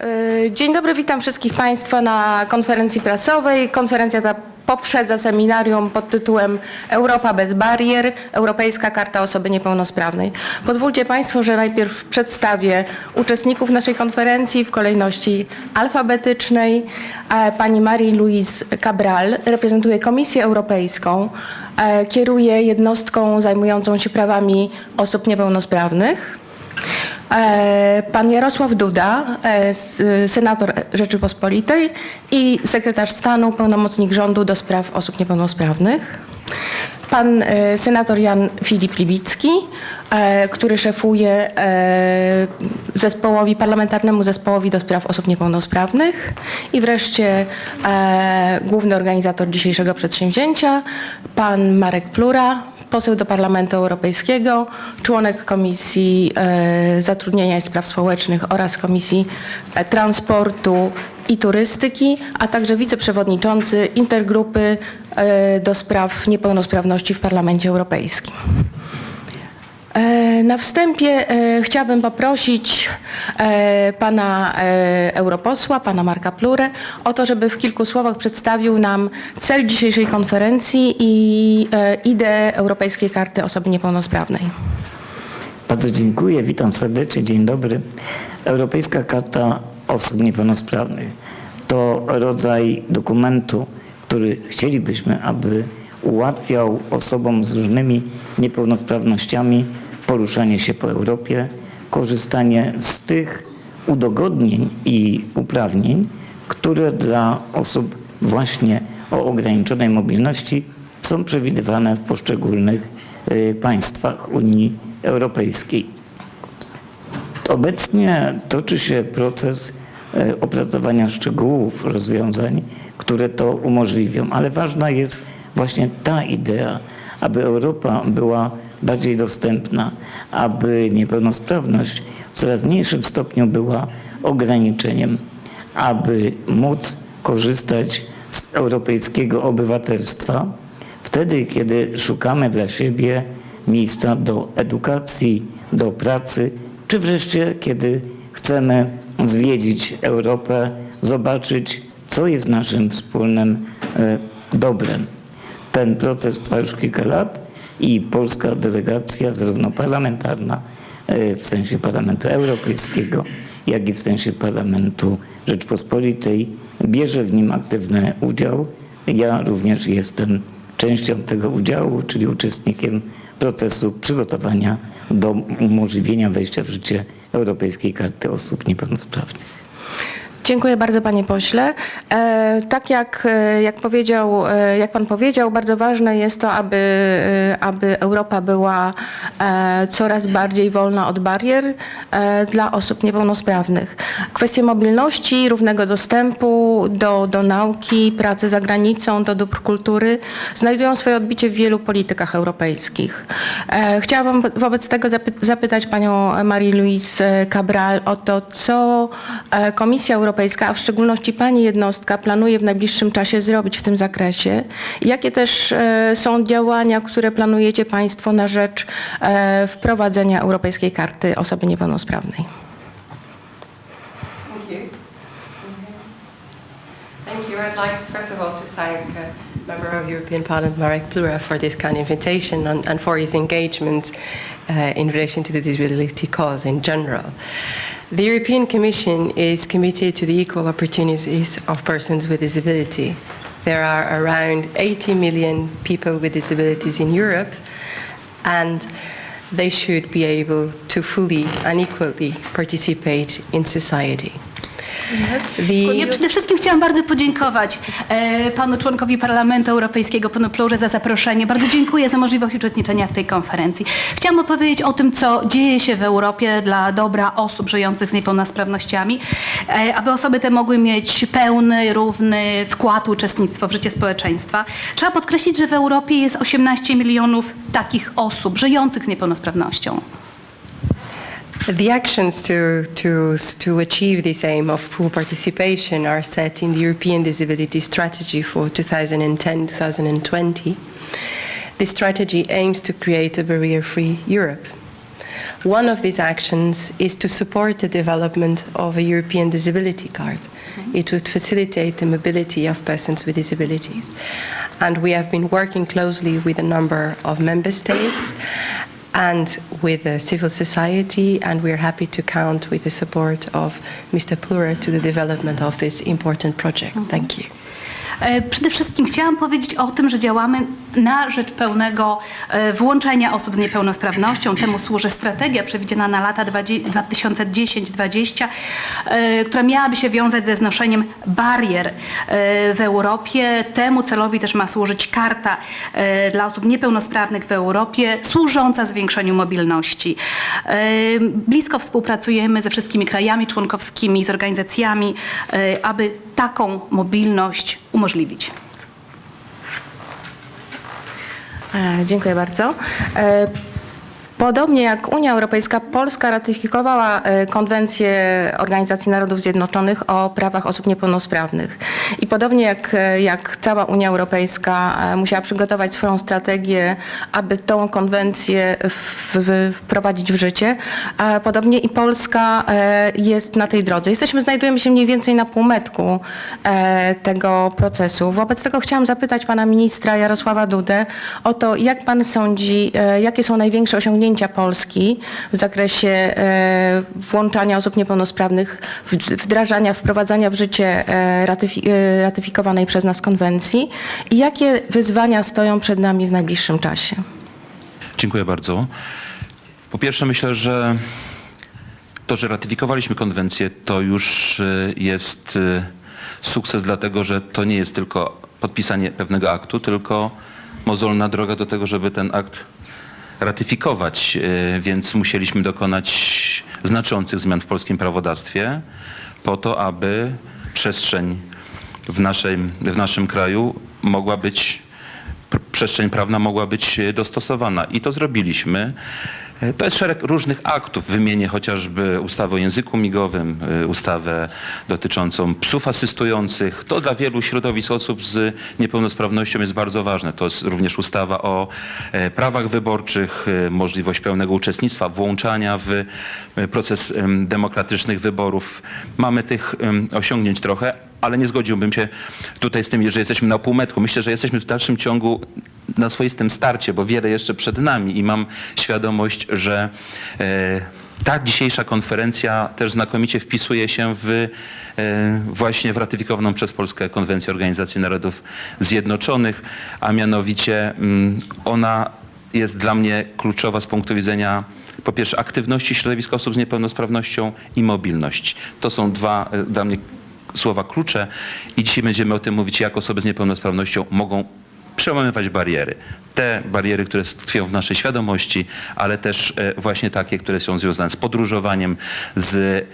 E, Dzień dobry, witam wszystkich Państwa na konferencji prasowej. Konferencja ta poprzedza seminarium pod tytułem Europa bez barier, Europejska Karta Osoby Niepełnosprawnej. Pozwólcie Państwo, że najpierw przedstawię uczestników naszej konferencji w kolejności alfabetycznej. E, Pani Marie-Louise Cabral reprezentuje Komisję Europejską, e, kieruje jednostką zajmującą się prawami osób niepełnosprawnych. E, Pan Jarosław Duda, e, senator Rzeczypospolitej i sekretarz stanu, pełnomocnik rządu do spraw osób niepełnosprawnych. Pan e, senator Jan Filip Libicki, który szefuje zespołowi, parlamentarnemu zespołowi do spraw osób niepełnosprawnych. I wreszcie główny organizator dzisiejszego przedsięwzięcia, pan Marek Plura, poseł do Parlamentu Europejskiego, członek Komisji e, Zatrudnienia i Spraw Społecznych oraz Komisji e, Transportu i Turystyki, a także wiceprzewodniczący intergrupy e, do spraw niepełnosprawności w Parlamencie Europejskim. E, Na wstępie e, chciałabym poprosić e, pana europosła, pana Marka Plurę, o to, żeby w kilku słowach przedstawił nam cel dzisiejszej konferencji i ideę Europejskiej Karty Osoby Niepełnosprawnej. Bardzo dziękuję, witam serdecznie, dzień dobry. Europejska Karta Osób Niepełnosprawnych to rodzaj dokumentu, który chcielibyśmy, aby ułatwiał osobom z różnymi niepełnosprawnościami poruszanie się po Europie, korzystanie z tych udogodnień i uprawnień, które dla osób właśnie o ograniczonej mobilności są przewidywane w poszczególnych y, państwach Unii Europejskiej. Obecnie toczy się proces e, opracowania szczegółów rozwiązań, które to umożliwią, ale ważna jest właśnie ta idea, aby Europa była bardziej dostępna, aby niepełnosprawność w coraz mniejszym stopniu była ograniczeniem, aby móc korzystać z europejskiego obywatelstwa wtedy, kiedy szukamy dla siebie miejsca do edukacji, do pracy, czy wreszcie kiedy chcemy zwiedzić Europę, zobaczyć, co jest naszym wspólnym e, dobrem. Ten proces trwa już kilka lat i polska delegacja, zarówno parlamentarna, e, w sensie Parlamentu Europejskiego, jak i w sensie Parlamentu Rzeczpospolitej, bierze w nim aktywny udział. Ja również jestem częścią tego udziału, czyli uczestnikiem procesu przygotowania do umożliwienia wejścia w życie Europejskiej Karty Osób Niepełnosprawnych. Dziękuję bardzo panie pośle. E, tak jak, e, jak, powiedział, e, jak pan powiedział, bardzo ważne jest to, aby, aby Europa była coraz bardziej wolna od barier dla osób niepełnosprawnych. Kwestie mobilności, równego dostępu do, do nauki, pracy za granicą, do dóbr kultury znajdują swoje odbicie w wielu politykach europejskich. Chciałabym wobec tego zapy- zapytać panią Marie-Louise Cabral o to, co Komisja Europejska, a w szczególności pani jednostka planuje w najbliższym czasie zrobić w tym zakresie. Jakie też e, są działania, które planujecie państwo na rzecz e, wprowadzenia Europejskiej Karty Osoby Niepełnosprawnej? I'd like, first of all, to thank uh, Member of European Parliament Marek Plura for this kind invitation and, and for his engagement uh, in relation to the disability cause in general. The European Commission is committed to the equal opportunities of persons with disability. There are around 80 million people with disabilities in Europe, and they should be able to fully and equally participate in society. Ja przede wszystkim chciałam bardzo podziękować e, panu członkowi Parlamentu Europejskiego, panu Plurze za zaproszenie. Bardzo dziękuję za możliwość uczestniczenia w tej konferencji. Chciałam opowiedzieć o tym, co dzieje się w Europie dla dobra osób żyjących z niepełnosprawnościami, e, aby osoby te mogły mieć pełny, równy wkład, uczestnictwo w życie społeczeństwa. Trzeba podkreślić, że w Europie jest 18 milionów takich osób żyjących z niepełnosprawnością. The actions to, to, to achieve this aim of full participation are set in the European Disability Strategy for 2010-2020. This strategy aims to create a barrier-free Europe. One of these actions is to support the development of a European disability card. Mm-hmm. It would facilitate the mobility of persons with disabilities. And we have been working closely with a number of member states and with uh, civil society, and we're happy to count with the support of Mr. Plura to the development of this important project. Thank you. E, Przede wszystkim chciałam powiedzieć o tym, że działamy na rzecz pełnego e, włączenia osób z niepełnosprawnością. Temu służy strategia przewidziana na lata 2010-2020, e, która miałaby się wiązać ze znoszeniem barier w Europie. Temu celowi też ma służyć karta dla osób niepełnosprawnych w Europie, służąca zwiększeniu mobilności. Blisko współpracujemy ze wszystkimi krajami członkowskimi, z organizacjami, aby taką mobilność umożliwić. E, Dziękuję bardzo. E, Podobnie jak Unia Europejska, Polska ratyfikowała e, konwencję Organizacji Narodów Zjednoczonych o prawach osób niepełnosprawnych. Podobnie jak, jak cała Unia Europejska e, musiała przygotować swoją strategię, aby tą konwencję w, w, wprowadzić w życie, podobnie i Polska e, jest na tej drodze. Jesteśmy, znajdujemy się mniej więcej na półmetku e, tego procesu. Wobec tego chciałam zapytać pana ministra Jarosława Dudę o to, jak pan sądzi, jakie są największe osiągnięcia Polski w zakresie włączania osób niepełnosprawnych, wdrażania, wprowadzania w życie ratyfi- e, ratyfikowanej przez nas konwencji i jakie wyzwania stoją przed nami w najbliższym czasie? Dziękuję bardzo. Po pierwsze myślę, że to, że ratyfikowaliśmy konwencję, to już y, jest y, sukces, dlatego że to nie jest tylko podpisanie pewnego aktu, tylko mozolna droga do tego, żeby ten akt ratyfikować, y, więc musieliśmy dokonać znaczących zmian w polskim prawodawstwie po to, aby przestrzeń w naszym, w naszym kraju mogła być pr- przestrzeń prawna mogła być e, dostosowana i to zrobiliśmy. E, To jest szereg różnych aktów. Wymienię chociażby ustawę o języku migowym, e, ustawę dotyczącą psów asystujących. To dla wielu środowisk osób z niepełnosprawnością jest bardzo ważne. To jest również ustawa o prawach wyborczych, możliwość pełnego uczestnictwa, włączania w proces em, demokratycznych wyborów. Mamy tych osiągnięć trochę, ale nie zgodziłbym się tutaj z tym, że jesteśmy na półmetku. Myślę, że jesteśmy w dalszym ciągu na swoistym starcie, bo wiele jeszcze przed nami i mam świadomość, że e, ta dzisiejsza konferencja też znakomicie wpisuje się w e, właśnie w ratyfikowaną przez Polskę konwencję Organizacji Narodów Zjednoczonych, a mianowicie mm, ona jest dla mnie kluczowa z punktu widzenia po pierwsze aktywności środowiska osób z niepełnosprawnością i mobilności. To są dwa e, dla mnie słowa klucze i dzisiaj będziemy o tym mówić, jak osoby z niepełnosprawnością mogą przełamywać bariery. Te bariery, które tkwią w naszej świadomości, ale też e, właśnie takie, które są związane z podróżowaniem, z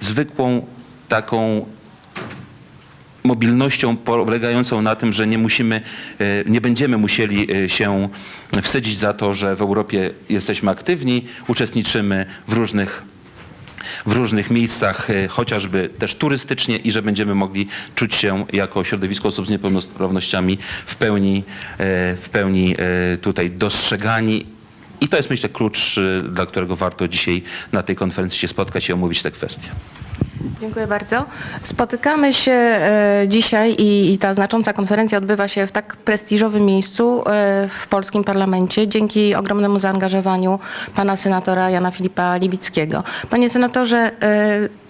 zwykłą taką mobilnością polegającą na tym, że nie musimy, e, nie będziemy musieli e, się wstydzić za to, że w Europie jesteśmy aktywni, uczestniczymy w różnych w różnych miejscach, e, chociażby też turystycznie i że będziemy mogli czuć się jako środowisko osób z niepełnosprawnościami w pełni, e, w pełni e, tutaj dostrzegani. I to jest myślę klucz, dla którego warto dzisiaj na tej konferencji się spotkać i omówić te kwestie. Dziękuję bardzo. Spotykamy się e, dzisiaj i, i ta znacząca konferencja odbywa się w tak prestiżowym miejscu e, w polskim parlamencie dzięki ogromnemu zaangażowaniu pana senatora Jana Filipa Libickiego. Panie senatorze, e,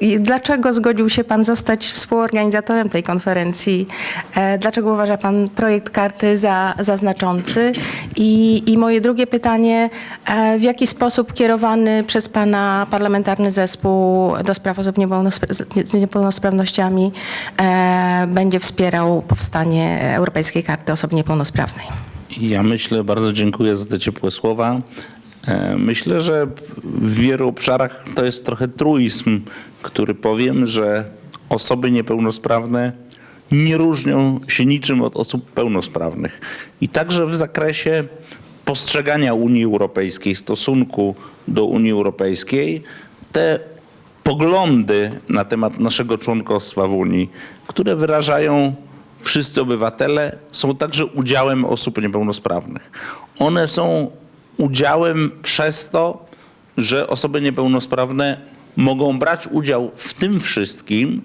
i Dlaczego zgodził się Pan zostać współorganizatorem tej konferencji? E, Dlaczego uważa Pan projekt karty za, za znaczący? I, I moje drugie pytanie, e, w jaki sposób kierowany przez Pana parlamentarny zespół do spraw osób z- niepełnosprawnościami e, będzie wspierał powstanie Europejskiej Karty Osób Niepełnosprawnej? Ja myślę, bardzo dziękuję za te ciepłe słowa. E, Myślę, że w wielu obszarach to jest trochę truizm, który powiem, że osoby niepełnosprawne nie różnią się niczym od osób pełnosprawnych. I także w zakresie postrzegania Unii Europejskiej, stosunku do Unii Europejskiej, te poglądy na temat naszego członkostwa w Unii, które wyrażają wszyscy obywatele, są także udziałem osób niepełnosprawnych. One są udziałem przez to, że osoby niepełnosprawne mogą brać udział w tym wszystkim,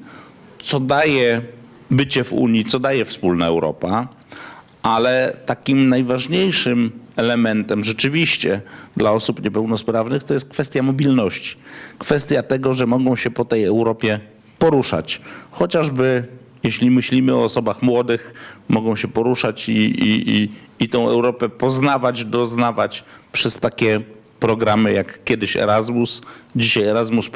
co daje bycie w Unii, co daje wspólna Europa, ale takim najważniejszym elementem rzeczywiście dla osób niepełnosprawnych to jest kwestia mobilności. Kwestia tego, że mogą się po tej Europie poruszać. Chociażby jeśli myślimy o osobach młodych, mogą się poruszać i, i, i, i tą Europę poznawać, doznawać przez takie programy jak kiedyś Erasmus, dzisiaj Erasmus.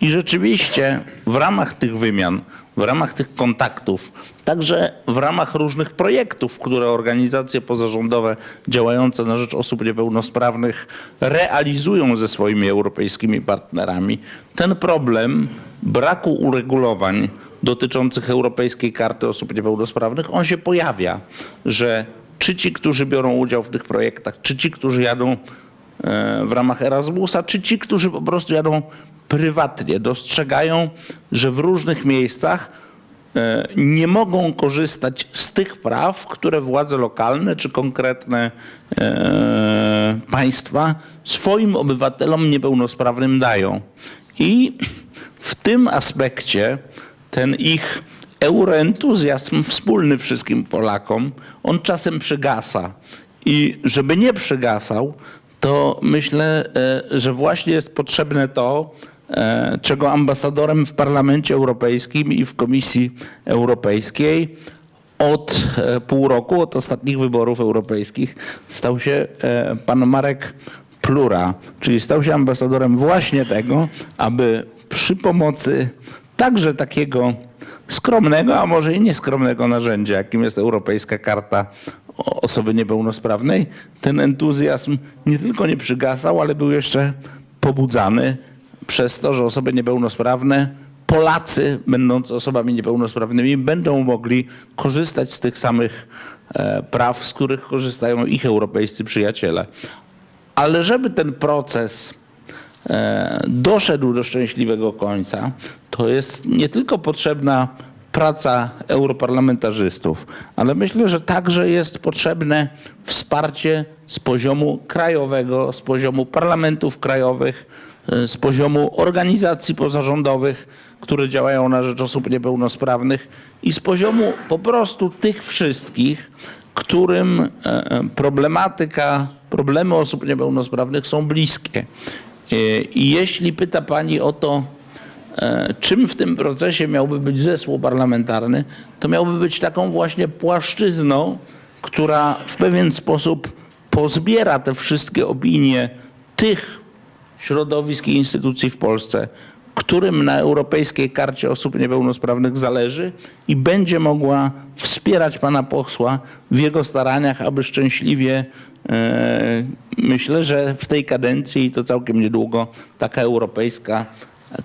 I rzeczywiście w ramach tych wymian, w ramach tych kontaktów, także w ramach różnych projektów, które organizacje pozarządowe działające na rzecz osób niepełnosprawnych realizują ze swoimi europejskimi partnerami, ten problem braku uregulowań dotyczących Europejskiej Karty Osób Niepełnosprawnych, on się pojawia, że czy ci, którzy biorą udział w tych projektach, czy ci, którzy jadą e, w ramach Erasmusa, czy ci, którzy po prostu jadą prywatnie, dostrzegają, że w różnych miejscach e, nie mogą korzystać z tych praw, które władze lokalne czy konkretne e, państwa swoim obywatelom niepełnosprawnym dają. I w tym aspekcie ten ich euroentuzjazm wspólny wszystkim Polakom, on czasem przygasa. I żeby nie przygasał, to myślę, e, że właśnie jest potrzebne to, e, czego ambasadorem w Parlamencie Europejskim i w Komisji Europejskiej od e, pół roku, od ostatnich wyborów europejskich, stał się pan Marek Plura, czyli stał się ambasadorem właśnie tego, aby przy pomocy także takiego skromnego, a może i nieskromnego narzędzia, jakim jest Europejska Karta Osoby Niepełnosprawnej, ten entuzjazm nie tylko nie przygasał, ale był jeszcze pobudzany przez to, że osoby niepełnosprawne, Polacy, będąc osobami niepełnosprawnymi, będą mogli korzystać z tych samych e, praw, z których korzystają ich europejscy przyjaciele. Ale żeby ten proces doszedł do szczęśliwego końca, to jest nie tylko potrzebna praca europarlamentarzystów, ale myślę, że także jest potrzebne wsparcie z poziomu krajowego, z poziomu parlamentów krajowych, e, z poziomu organizacji pozarządowych, które działają na rzecz osób niepełnosprawnych i z poziomu po prostu tych wszystkich, którym e, e, problematyka, problemy osób niepełnosprawnych są bliskie. E, I jeśli pyta Pani o to, e, czym w tym procesie miałby być zespół parlamentarny, to miałby być taką właśnie płaszczyzną, która w pewien sposób pozbiera te wszystkie opinie tych środowisk i instytucji w Polsce, którym na Europejskiej Karcie Osób Niepełnosprawnych zależy i będzie mogła wspierać pana posła w jego staraniach, aby szczęśliwie, e, myślę, że w tej kadencji i to całkiem niedługo, taka Europejska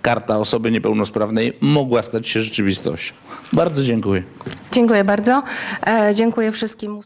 Karta Osoby Niepełnosprawnej mogła stać się rzeczywistością. Bardzo dziękuję. Dziękuję bardzo. E, Dziękuję wszystkim.